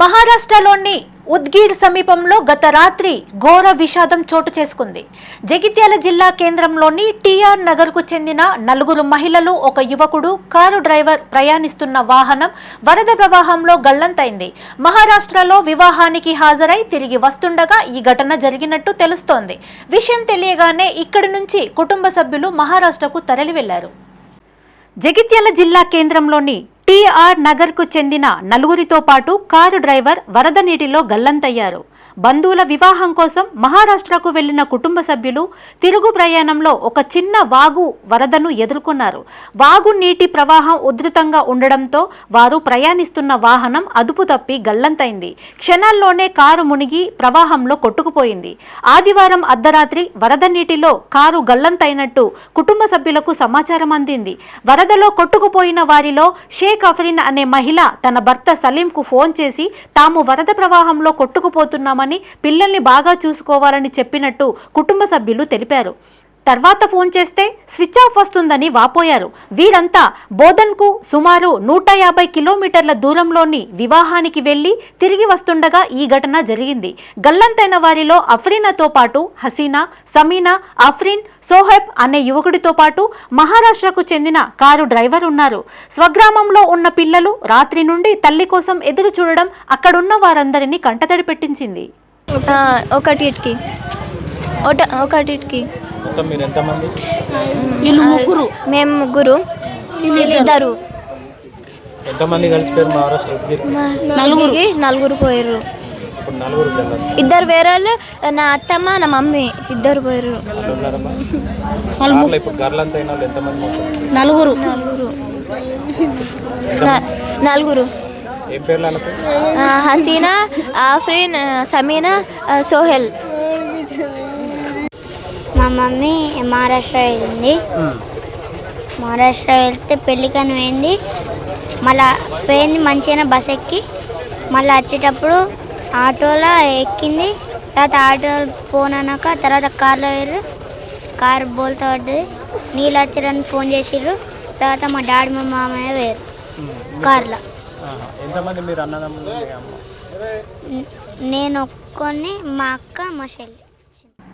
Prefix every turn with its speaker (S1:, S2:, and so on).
S1: మహారాష్ట్రలోని ఉద్గీర్ సమీపంలో గత రాత్రి ఘోర విషాదం చోటు చేసుకుంది. జగిత్యాల జిల్లా కేంద్రంలోని టీఆర్ నగర్కు చెందిన నలుగురు మహిళలు ఒక యువకుడు కారు డ్రైవర్ ప్రయాణిస్తున్న వాహనం వరద ప్రవాహంలో గల్లంతైంది. మహారాష్ట్రలో వివాహానికి హాజరై తిరిగి వస్తుండగా ఈ ఘటన జరిగినట్టు తెలుస్తోంది. విషయం తెలియగానే ఇక్కడి నుంచి కుటుంబ సభ్యులు మహారాష్ట్రకు తరలి వెళ్ళారు జగిత్యాల జిల్లా కేంద్రంలోని టీఆర్ నగర్కు చెందిన నలుగురితో పాటు కారు డ్రైవర్ వరద నీటిలో గల్లంతయ్యారు. బంధువుల వివాహం కోసం మహారాష్ట్రకు వెళ్ళిన కుటుంబ సభ్యులు తిరుగు ప్రయాణంలో ఒక చిన్న వాగు వరదను ఎదుర్కొన్నారు. వాగు నీటి ప్రవాహం ఉధృతంగా ఉండడంతో వారు ప్రయాణిస్తున్న వాహనం అదుపు తప్పి గల్లంతైంది. క్షణాల్లోనే కారు మునిగి ప్రవాహంలో కొట్టుకుపోయింది. ఆదివారం అర్ధరాత్రి వరద నీటిలో కారు గల్లంతైనట్టు కుటుంబ సభ్యులకు సమాచారం అందింది. వరదలో కొట్టుకుపోయిన వారిలో షేక్ అఫరీన్ అనే మహిళ తన భర్త సలీంకు ఫోన్ చేసి తాము వరద ప్రవాహంలో కొట్టుకుపోతున్నామని పిల్లల్ని బాగా చూసుకోవాలని చెప్పినట్టు కుటుంబ సభ్యులు తెలిపారు. తర్వాత ఫోన్ చేస్తే స్విచ్ ఆఫ్ వస్తుందని వాపోయారు. వీరంతా బోధన్కు సుమారు నూట యాభై కిలోమీటర్ల దూరంలోని వివాహానికి వెళ్ళి తిరిగి వస్తుండగా ఈ ఘటన జరిగింది. గల్లంతైన వారిలో అఫ్రీనాతో పాటు హసీనా సమీనా అఫ్రీన్ సోహెబ్ అనే యువకుడితో పాటు మహారాష్ట్రకు చెందిన కారు డ్రైవర్ ఉన్నారు. స్వగ్రామంలో ఉన్న పిల్లలు రాత్రి నుండి తల్లి కోసం ఎదురు చూడడం అక్కడున్న వారందరినీ కంటతడి పెట్టించింది.
S2: ఆ, ఒకటిటికి ఒకట ఒకటిటికి
S3: మొత్తం మీరు ఎంతమంది?
S4: వీళ్ళు ముగ్గురు.
S2: మేము ముగ్గురు. వీళ్ళు ఇద్దరు
S3: ఎంతమంది కలిసిపోయారు మహారాష్ట్ర ఉద్గిరి
S2: నలుగురికి నలుగురు. పోయారు.
S3: ఇప్పుడు నలుగురు పిల్లలు
S2: ఇద్దరు వేరే వాళ్ళు నా అత్తమ్మ నా మమ్మీ ఇద్దరు పోయారు.
S4: నలుగురు.
S2: నలుగురు. హసీనా ఆఫ్రీన్ సమీనా సోహెల్.
S5: మా మమ్మీ మహారాష్ట్ర వెళ్ళింది. మహారాష్ట్ర వెళ్తే పెళ్ళికని పోయింది. మళ్ళా పోయింది మంచిగా బస్ ఎక్కి. మళ్ళీ వచ్చేటప్పుడు ఆటోలో ఎక్కింది. తర్వాత ఆటో పోనన్నాక తర్వాత కార్లో వేరు కారు బోల్తా పడ్డది. నీళ్ళు వచ్చారని ఫోన్ చేసిర్రు. తర్వాత మా డాడీ మా మామయ్య వేరు కార్లో. నేను ఒక్కొని మా అక్క మా చెల్లి.